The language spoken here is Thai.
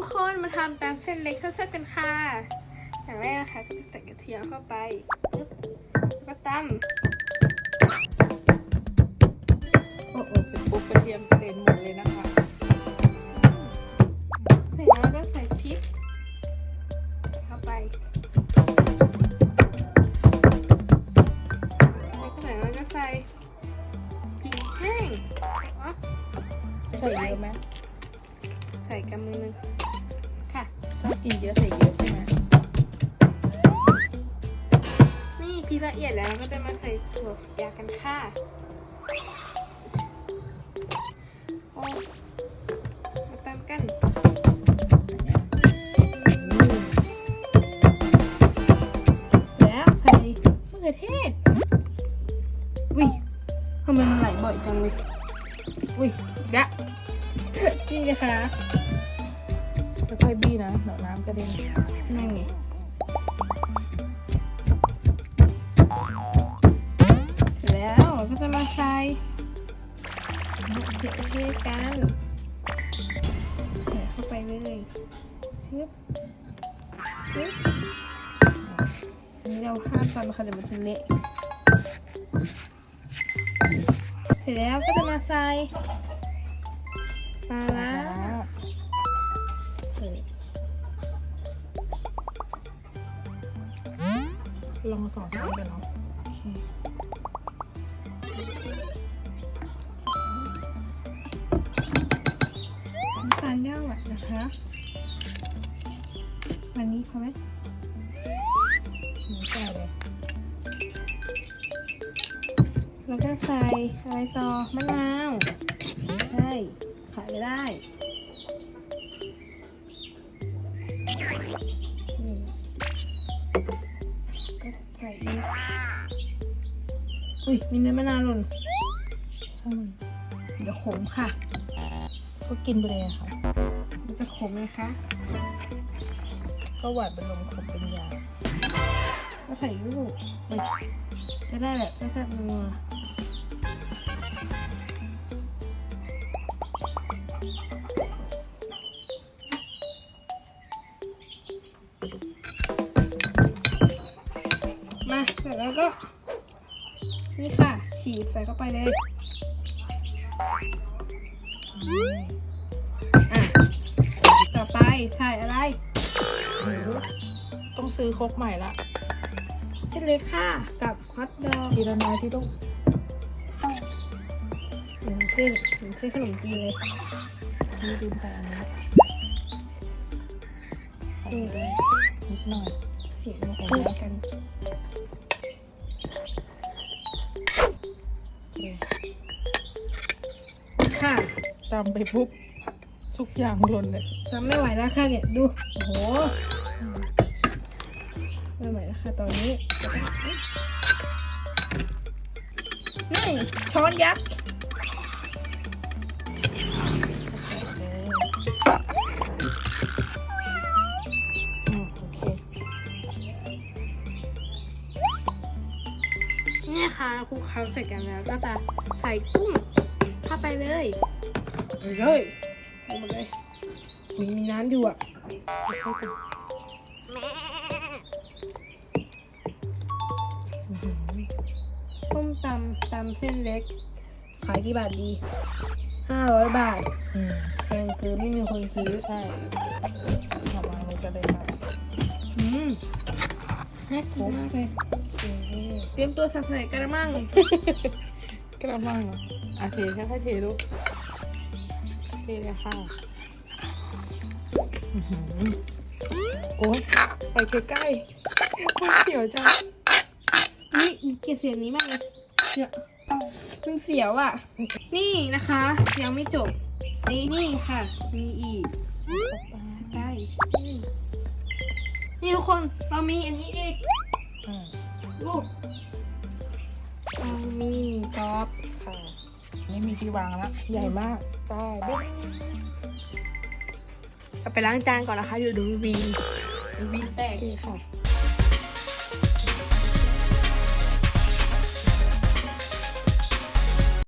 ทุกคนมาทำตามเส้นเล็กเท่าๆกันค่ะ อย่างแรกนะคะก็จะใส่กระเทียมเข้าไปปึ๊บแล้วก็ตโอ้โหเสร็จปุ๊บกระเทียมกระเด็นหมดเลยนะคะำเสร็จแล้วก็ใส่พริก เข้าไปแล้วก็ใส่แล้วก็ใส่พริกแห้งอ๋อใส่เยอะไหม ใส่กำมือหนึงค่ะชอบกินเยอะใส่เยอะใช่ไหมนี่พริกละเอียดแล้วเราก็จะมาใส่ถั่วฝักยาวกันค่ะโอ้มาตามกันแล้วใส่มะเขือเทศอุ้ยทำไมมันไหลบ่อยจังเลยอุ้ยอีกละ นี่นะคะค่อยๆบี้นะเดี๋ยวน้ำกระเด็นนั่นไงเสร็จแล้วก็จะมาใส่เขือเทกันใส่เข้าไปเลยชึบชึบอันนี้เราห้ามตอนนะคะเดี๋ยวมันจะเละเสร็จแล้วก็จะมาใส่ ปลาร้าเออลองสองช้อนกันเนาะน้ำตาลย่างอะนะคะวันนี้พอไหมหมูใส่เลย แล้วก็ใส่อะไรต่อมะนาว ใช่ ขายไม่ได้นี่ก็ใส่อีกอุ้ยมีเนื้อมะนาวหล่นช่างมันเดี๋ยวขมค่ะ ก็กินไปเลยอะค่ะ มันจะขมไหมคะ ก็หวานเป็นลมขมเป็นยา ก็ใส่ลูกอุ๊ยจะได้แบบแซ่บๆนัว ก็นี่ค่ะ ฉีดใส่เข้าไปเลย อะ ต่อไปใส่อะไร ต้องซื้อครกใหม่ละเส้นเล็กค่ะ กับฮอทดอกทีละน้อยที่ต้องหนึ่งเส้นหนึ่งเส้นขนมจีนเลยนี่ดูใส่อันนี้ใส่ไปด้วยนิดหน่อยเสียงมันคล้ายกัน ค่ะตามไปปุ๊บทุกอย่างหล่นเลยทำไม่ไหวแล้วค่ะเนี่ยดูโอ้โหไม่ไหวแล้วค่ะตอนนี้นี่ช้อนยักษ์อืมโอเคเนี่ยค่ะคลุกเคล้าเสร็จกันแล้วก็จะใส่กุ้ง เข้าไปเลยเลยใส่หมดเลยมีมีน้ำอยู่อะอื้อหือต้มตำตำเส้นเล็ก ขายกี่บาทดีห้าร้อยบาทอืมแพงเกินไม่มีคนซื้อใช่ออกมาเลยกระเด็นมาอืมน่ากินมากเลยเตรียมตัวสักใส่กระมังกระมัง เหรออะเทแค่ให้เทดูเทเลยค่ะอื้อหือโอ๊ยไปใกล้ๆมันเสียวจังนี่เกลียดเสียงนี้มากเลยเนี่ยมันเสียวอะ นี่นะคะ ยังไม่จบ นี่นี่ค่ะ มีอีกได้นี่นี่ทุกคนเรามีอันนี้อีกอ่าลูกเรามีหมีกรอบค่ะ นี่มีที่วางแล้วใหญ่มากใช่เด้งเอาไปล้างจานก่อนนะคะเดี๋ยวดูวีนวีนแตกดีค่ะ